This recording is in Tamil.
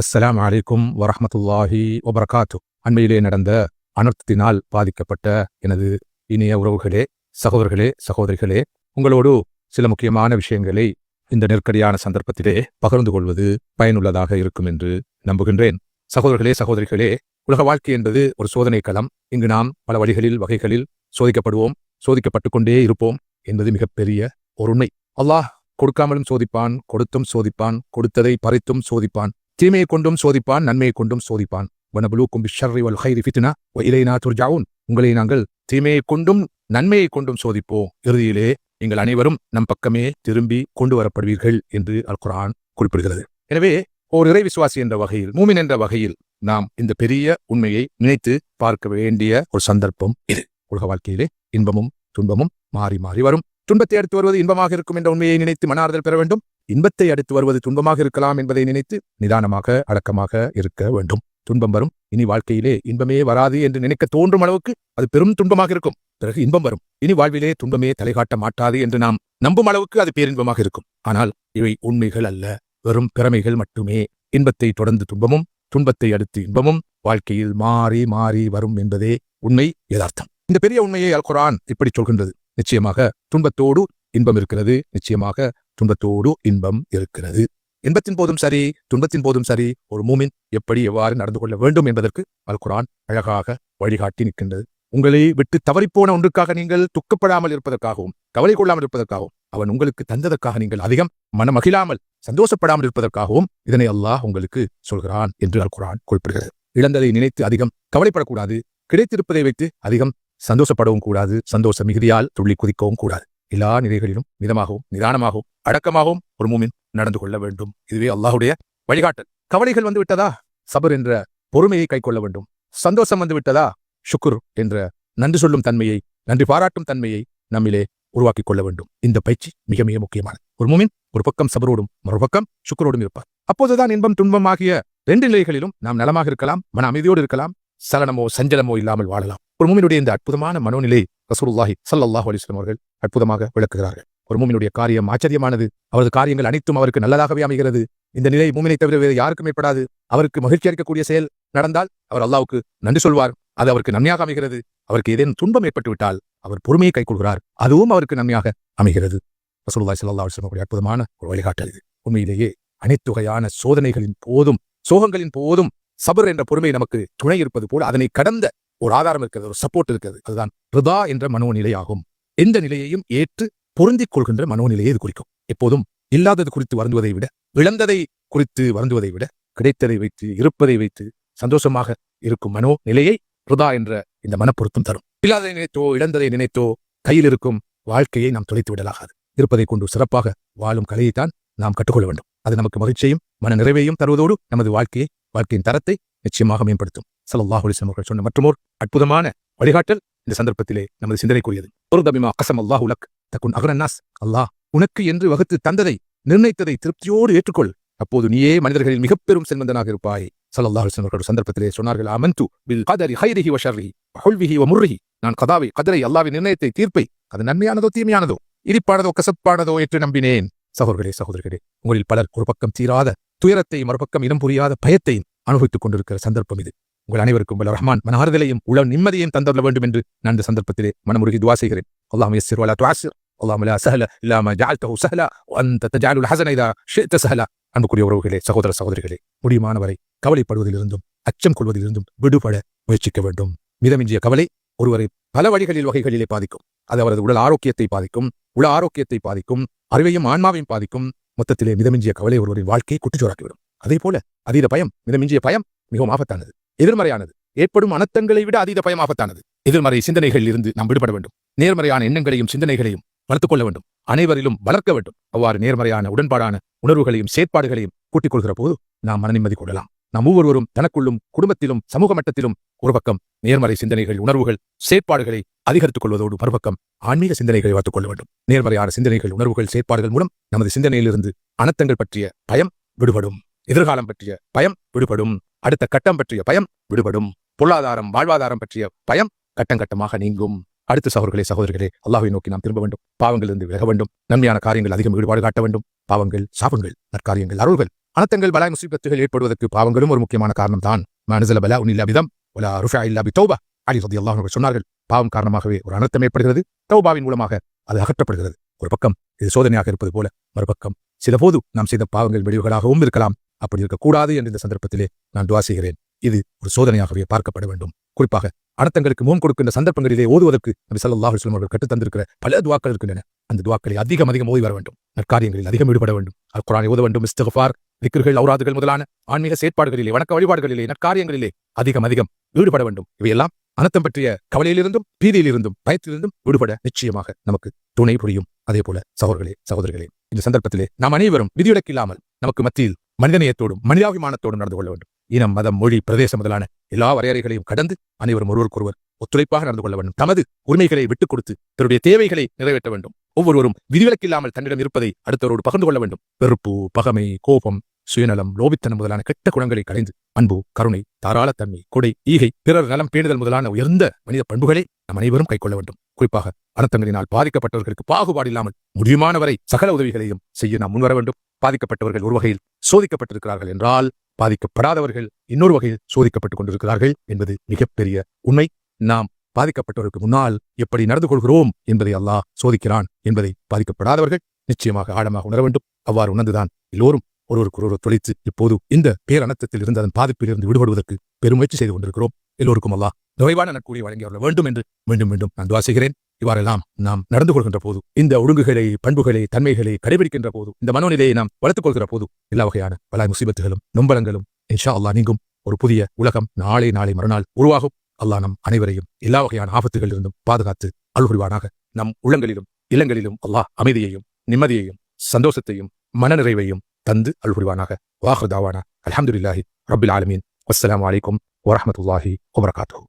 அஸ்ஸலாம் அலைக்கும் வரஹ்மத்துல்லாஹி வபரகாத்து. அண்மையிலே நடந்த அனர்த்தத்தினால் பாதிக்கப்பட்ட எனது இனிய உறவுகளே சகோதரர்களே சகோதரிகளே உங்களோடு சில முக்கியமான விஷயங்களை இந்த நெருக்கடியான சந்தர்ப்பத்திலே பகிர்ந்து கொள்வது பயனுள்ளதாக இருக்கும் என்று நம்புகின்றேன். சகோதரர்களே சகோதரிகளே உலக வாழ்க்கை என்பது ஒரு சோதனை களம். இங்கு நாம் பல வழிகளில் வகைகளில் சோதிக்கப்படுவோம் சோதிக்கப்பட்டு கொண்டே இருப்போம் என்பது மிகப்பெரிய ஒரு உண்மை அல்லாஹ் கொடுக்காமலும் சோதிப்பான் கொடுத்தும் சோதிப்பான் கொடுத்ததை பறித்தும் சோதிப்பான். தீமையை கொண்டும் சோதிப்பான் நன்மையை கொண்டும் சோதிப்பான். வனபுலூக்கும் பிஷர்ரி வல் ஹைரி ஃபித்னா வ இலைனா உங்களை நாங்கள் தீமையை கொண்டும் நன்மையை கொண்டும் சோதிப்போம். இறுதியிலே நீங்கள் அனைவரும் நம் பக்கமே திரும்பி கொண்டு வரப்படுவீர்கள் என்று அல் குரான் குறிப்பிடுகிறது. எனவே ஓர் இறை விசுவாசி என்ற வகையில் மூமின் என்ற வகையில் நாம் இந்த பெரிய உண்மையை நினைத்து பார்க்க வேண்டிய ஒரு சந்தர்ப்பம் இது. உலக வாழ்க்கையிலே இன்பமும் துன்பமும் மாறி மாறி வரும். துன்பத்தை அடுத்து வருவது இன்பமாக இருக்கும் என்ற உண்மையை நினைத்து மனாறுதல் பெற வேண்டும். இன்பத்தை அடுத்து வருவது துன்பமாக இருக்கலாம் என்பதை நினைத்து நிதானமாக அடக்கமாக இருக்க வேண்டும். துன்பம் வரும். இனி வாழ்க்கையிலே இன்பமே வராது என்று நினைக்க தோன்றும் அளவுக்கு அது பெரும் துன்பமாக இருக்கும். பிறகு இன்பம் வரும். இனி வாழ்விலே துன்பமே தலைகாட்ட மாட்டாது என்று நாம் நம்பும் அளவுக்கு அது பேரின்பமாக இருக்கும். ஆனால் இவை உண்மைகள் அல்ல. வெறும் பிறமைகள் மட்டுமே. இன்பத்தை தொடர்ந்து துன்பமும் துன்பத்தை அடுத்து இன்பமும் வாழ்க்கையில் மாறி மாறி வரும் என்பதே உண்மை யதார்த்தம். இந்த பெரிய உண்மையை அல் குர்ஆன் இப்படி சொல்கின்றது. நிச்சயமாக துன்பத்தோடு இன்பம் இருக்கிறது. நிச்சயமாக துன்பத்தோடு இன்பம் இருக்கிறது. இன்பத்தின் போதும் சரி துன்பத்தின் போதும் சரி ஒரு மூமின் எப்படி எவ்வாறு நடந்து கொள்ள வேண்டும் என்பதற்கு அல்குரான் அழகாக வழிகாட்டி நிற்கின்றது. உங்களை விட்டு தவறிப்போன ஒன்றுக்காக நீங்கள் துக்கப்படாமல் இருப்பதற்காகவும் கவலை கொள்ளாமல் இருப்பதற்காகவும் அவன் உங்களுக்கு தந்ததற்காக நீங்கள் அதிகம் மனமகிழாமல் சந்தோஷப்படாமல் இருப்பதற்காகவும் இதனை அல்லாஹ் உங்களுக்கு சொல்கிறான் என்று அல் குரான் குறிப்பிடுகிறது. இழந்ததை நினைத்து அதிகம் கவலைப்படக்கூடாது கிடைத்திருப்பதை வைத்து அதிகம் சந்தோஷப்படவும் கூடாது சந்தோஷ மிகுதியால் துள்ளி குதிக்கவும் கூடாது. எல்லா நிலைகளிலும் மிதமாகவும் நிதானமாகவும் அடக்கமாகவும் ஒரு மூமின் நடந்து கொள்ள வேண்டும். இதுவே அல்லாஹுடைய வழிகாட்டல். கவலைகள் வந்து விட்டதா? சபர் என்ற பொறுமையை கைக்கொள்ள வேண்டும். சந்தோஷம் வந்து விட்டதா? ஷுக்குர் என்ற நன்றி சொல்லும் தன்மையை நன்றி பாராட்டும் தன்மையை நம்மிலே உருவாக்கிக் கொள்ள வேண்டும். இந்த பயிற்சி மிக மிக முக்கியமானது. ஒரு மூமின் ஒரு பக்கம் சபரோடும் மறுபக்கம் சுக்கரோடும் இருப்பார். அப்போதுதான் இன்பம் துன்பம் ஆகிய ரெண்டு நிலைகளிலும் நாம் நலமாக இருக்கலாம் மன அமைதியோடு இருக்கலாம் சலனமோ சஞ்சலமோ இல்லாமல் வாழலாம். ஒரு மூமினுடைய இந்த அற்புதமான மனோநிலை ரசூலுல்லாஹி சல்லாஹ் அலிஸ்லம் அவர்கள் அற்புதமாக விளக்குகிறார்கள். ஒரு மூமினுடைய காரியம் ஆச்சரியமானது. அவரது காரியங்கள் அனைத்தும் அவருக்கு நல்லதாகவே அமைகிறது. இந்த நிலை மூமினை தவிர வேறு யாருக்கும் ஏற்படாது. அவருக்கு மகிழ்ச்சி அளிக்கக்கூடிய செயல் நடந்தால் அவர் அல்லாவுக்கு நன்றி சொல்வார். அது அவருக்கு நன்மையாக அமைகிறது. அவருக்கு ஏதேனும் துன்பம் ஏற்பட்டு விட்டால் அவர் பொறுமையை கைக்கொள்கிறார் அதுவும் அவருக்கு நன்மையாக அமைகிறது. ரசூலுல்லாஹி சல்லா அலைஹி அவருடைய அற்புதமான ஒரு வழிகாட்டல் இது. உண்மையிலேயே அனைத்து வகையான சோதனைகளின் போதும் சோகங்களின் போதும் சபர் என்ற பொறுமை நமக்கு துணை இருப்பது போல அதனை கடந்த ஒரு ஆதாரம் இருக்கிறது ஒரு சப்போர்ட் இருக்கிறது. அதுதான் ரிதா என்ற மனோநிலை ஆகும் எந்த நிலையையும் ஏற்று பொருந்திக் கொள்கின்ற மனோநிலையை இது குறிக்கும். எப்போதும் இல்லாதது குறித்து வருந்துவதை விட இழந்ததை குறித்து வருந்துவதை விட கிடைத்ததை வைத்து இருப்பதை வைத்து சந்தோஷமாக இருக்கும் மனோ நிலையை ருதா என்ற இந்த மனப்பொருத்தம் தரும். இல்லாததை நினைத்தோ இழந்ததை நினைத்தோ கையில் இருக்கும் வாழ்க்கையை நாம் தொலைத்து விடலாகாது. இருப்பதை கொண்டு சிறப்பாக வாழும் கலையைத்தான் நாம் கற்றுக்கொள்ள வேண்டும். அது நமக்கு மகிழ்ச்சியையும் மன நிறைவையும் தருவதோடு நமது வாழ்க்கையை வாழ்க்கையின் தரத்தை நிச்சயமாக மேம்படுத்தும். ஸல்லல்லாஹு அலைஹி அவர்கள் சொன்ன மற்றமோர் அற்புதமான வழிகாட்டல் இந்த சந்தர்ப்பத்திலே நமது சிந்தனைக்குரியது. ஒரு தபிமா அகசம் அல்லாஹ் உலக் தக்குன் அகரன்னாஸ் அல்லாஹ் உனக்கு என்று வகுத்து தந்ததை நிர்ணயித்ததை திருப்தியோடு ஏற்றுக்கொள். அப்போது நீயே மனிதர்களில் மிக பெரும் செல்வந்தனாக இருப்பாய். ஸல்லல்லாஹு அலைஹி அவர்கள் சந்தர்ப்பத்திலே சொன்னார்கள் அமன்து பில் கதரி ஹைரிஹி வ ஹுல்விஹி வ முர்ரிஹி. நான் கதாவை கதரை அல்லாவின் நிர்ணயத்தை தீர்ப்பை அது நன்மையானதோ தீமையானதோ இனிப்பானதோ கசப்பானதோ என்று நம்பினேன். சகோதரர்களே சகோதரர்களே உங்களில் பலர் ஒரு பக்கம் தீராத துயரத்தை மறுபக்கம் இனம் புரியாத பயத்தையும் அனுபவித்துக் கொண்டிருக்கிற சந்தர்ப்பம் இது. உங்கள் அனைவருக்கும் வல்ல ரஹ்மான். மன ஆறுதலையும் உள நிம்மதியையும் தந்தள்ள வேண்டும் என்று நான் இந்த சந்தர்ப்பத்திலே மனமுருகி துவா செய்கிறேன். அல்லாஹ் யஸ்ஸிர் வலா துவாசிர் அல்லாஹ் லா சஹல இல்லா மா ஜஅல்தஹு சஹலா. வந்த தஜஅலுல் ஹஸன இதா ஷிஅத சஹலா. அன்புக்குரிய உறவுகளே சகோதர சகோதரிகளே முடியுமானவரை கவலைப்படுவதிலிருந்தும் அச்சம் கொள்வதிலிருந்தும் விடுபட முயற்சிக்க வேண்டும். மிதமிஞ்சிய கவலை ஒருவரை பல வழிகளில் வகைகளிலே பாதிக்கும். அது அவரது உடல் ஆரோக்கியத்தை பாதிக்கும் உள ஆரோக்கியத்தை பாதிக்கும் அறிவையும் ஆன்மாவையும் பாதிக்கும். மொத்தத்திலே மிதமிஞ்சிய கவலை ஒருவரின் வாழ்க்கையை குட்டுச்சோராக்கிவிடும் அதே போல அதீத பயம் மிதமிஞ்சிய பயம் மிகவும் ஆபத்தானது. எதிர்மறையானது. ஏற்படும் அனர்த்தங்களை விட அதீத பயம் ஆபத்தானது எதிர்மறை சிந்தனைகளில் இருந்து நாம் விடுபட வேண்டும். நேர்மறையான எண்ணங்களையும் சிந்தனைகளையும் வளர்த்துக் கொள்ள வேண்டும். அனைவரிலும் வளர்க்க வேண்டும். அவ்வாறு நேர்மறையான உடன்பாடான உணர்வுகளையும் செயற்பாடுகளையும் கூட்டிக் கொள்கிற போது நாம் மன நிம்மதி கொள்ளலாம். நாம் ஒவ்வொருவரும் தனக்குள்ளும் குடும்பத்திலும் சமூக மட்டத்திலும் ஒரு பக்கம் நேர்மறை சிந்தனைகள் உணர்வுகள் செயற்பாடுகளை அதிகரித்துக் கொள்வதோடு மறுபக்கம் ஆன்மீக சிந்தனைகளை வளர்த்துக் கொள்ள வேண்டும். நேர்மறையான சிந்தனைகள் உணர்வுகள் செயற்பாடுகள் மூலம் நமது சிந்தனையிலிருந்து அனர்த்தங்கள் பற்றிய பயம் விடுபடும். எதிர்காலம் பற்றிய பயம் விடுபடும். அடுத்த கட்டம் பற்றிய பயம் விடுபடும். பொருளாதாரம் வாழ்வாதாரம் பற்றிய பயம் கட்டம் கட்டமாக நீங்கும். அடுத்த சகோதரர்களே சகோதரிகளே அல்லாஹை நோக்கி நாம் திரும்ப வேண்டும். பாவங்களிலிருந்து விலக வேண்டும். நன்மையான காரியங்கள் அதிகம் ஈடுபாடு காட்ட வேண்டும். பாவங்கள் சாபங்கள் நற்காரியங்கள் அருள்கள் அனத்தங்கள் பலாய் முசிபத்துகள் ஏற்படுவதற்கு பாவங்களும் ஒரு முக்கியமான காரணம் தான் மனசில பலா உன் இல்லாவிதம் ஒலா ருஃபா இல்லா பி தௌபா அலி ரதி அல்லாஹ் சொன்னார்கள் பாவம் காரணமாகவே ஒரு அனர்த்தம் ஏற்படுகிறது. தௌபாவின் மூலமாக அது அகற்றப்படுகிறது. ஒரு பக்கம் இது சோதனையாக இருப்பது போல மறுபக்கம் சிலபோது நாம் செய்த பாவங்கள் விளைவுகளாகவும் இருக்கலாம். அப்படி இருக்கக்கூடாது என்ற இந்த சந்தர்ப்பத்திலே நான் துவா செய்கிறேன். இது ஒரு சோதனையாகவே பார்க்கப்பட வேண்டும். குறிப்பாக அனர்த்தங்களுக்கு முன் கொடுக்கின்ற சந்தர்ப்பங்களிலே ஓதுவதற்கு நபி சல்லாஹ் அலைஹி அவர்கள் கட்டுத்தந்திருக்கிற பல துவாக்கள் இருக்கின்றன. அந்த துவாக்களை அதிகம் அதிகம் ஓதி வர வேண்டும். நற்காரியங்களில் அதிகம் ஈடுபட வேண்டும். அல் குரானை ஓத வேண்டும் இஸ்திஃபார் திக்ர்கள் அவுராதுகள் முதலான ஆன்மீக செயற்பாடுகளிலே வணக்க வழிபாடுகளிலே நற்காரியங்களிலே அதிகம் அதிகம் ஈடுபட வேண்டும். இவையெல்லாம் அனத்தம் பற்றிய கவலையிலிருந்தும் பீதியிலிருந்தும் பயத்திலிருந்தும் விடுபட நிச்சயமாக நமக்கு துணை புரியும். அதே போல சகோதரர்களே சகோதரிகளே இந்த சந்தர்ப்பத்திலே நாம் அனைவரும் விதிவிலக்கில்லாமல் நமக்கு மத்தியில் மனிதநேயத்தோடும் மனிதாபிமானத்தோடும் நடந்து கொள்ள வேண்டும். இனம் மதம் மொழி பிரதேசம் முதலான எல்லா வரையறைகளையும் கடந்து அனைவரும் ஒருவருக்கொருவர் ஒத்துழைப்பாக நடந்து கொள்ள வேண்டும். தமது உரிமைகளை விட்டுக் கொடுத்து தன்னுடைய தேவைகளை நிறைவேற்ற வேண்டும். ஒவ்வொருவரும் விதிவிலக்கில்லாமல் தன்னிடம் இருப்பதை அடுத்தவரோடு பகிர்ந்து கொள்ள வேண்டும். வெறுப்பு பகமை கோபம் சுயநலம் லோபித்தனம் முதலான கெட்ட குணங்களை களைந்து அன்பு கருணை தாராளத்தன்மை கொடை ஈகை பிறர் நலம் பேணுதல் முதலான உயர்ந்த மனித பண்புகளை நம் அனைவரும் கைக்கொள்ள வேண்டும். குறிப்பாக அனர்த்தங்களினால் பாதிக்கப்பட்டவர்களுக்கு பாகுபாடு இல்லாமல் முடியுமான வரை சகல உதவிகளையும் செய்ய நாம் முன்வர வேண்டும். பாதிக்கப்பட்டவர்கள் ஒரு வகையில் சோதிக்கப்பட்டிருக்கிறார்கள் என்றால் பாதிக்கப்படாதவர்கள் இன்னொரு வகையில் சோதிக்கப்பட்டுக் கொண்டிருக்கிறார்கள் என்பது மிகப்பெரிய உண்மை. நாம் பாதிக்கப்பட்டவருக்கு முன்னால் எப்படி நடந்து கொள்கிறோம் என்பதை அல்லாஹ் சோதிக்கிறான் என்பதை பாதிக்கப்படாதவர்கள் நிச்சயமாக ஆழமாக உணர வேண்டும். அவ்வாறு உணர்ந்துதான் எல்லோரும் ஒருவருக்கு ஒருவர் தொலைத்து இப்போது இந்த பேரணத்தத்தில் இருந்து அதன் பாதிப்பிலிருந்து விடுபடுவதற்கு பெருமுயற்சி செய்து கொண்டிருக்கிறோம். எல்லோருக்கும் அல்லா நிறைவான நற்கூலியை வழங்கி அவர்கள் வேண்டும் என்று மீண்டும் மீண்டும் நான் துவா செய்கிறேன். இவ்வாறெல்லாம் நாம் நடந்து கொள்கின்ற போது இந்த ஒழுங்குகளை பண்புகளை தன்மைகளை கடைபிடிக்கின்ற போது இந்த மனோநிலையை நாம் வளர்த்துக் கொள்கிற போது எல்லா வகையான பல முசீபத்துகளும் நொம்பலங்களும் இன்ஷா அல்லாஹ் நீங்கும். ஒரு புதிய உலகம் நாளை நாளை மறுநாள் உருவாகும். அல்லாஹ் நம் அனைவரையும் எல்லா வகையான ஆபத்துகளிலிருந்தும் பாதுகாத்து அல்புரிவானாக நம் உள்ளங்களிலும் இல்லங்களிலும் அல்லாஹ் அமைதியையும் நிம்மதியையும் சந்தோஷத்தையும் மனநிறைவையும் தந்து அல்புரிவானாக வாஹர் தாவானா அல்ஹம்துலில்லாஹி ரபில் ஆலமீன் அஸ்ஸலாமு அலைக்கும் வரஹ்மத்துல்லாஹி வபரகாத்துஹு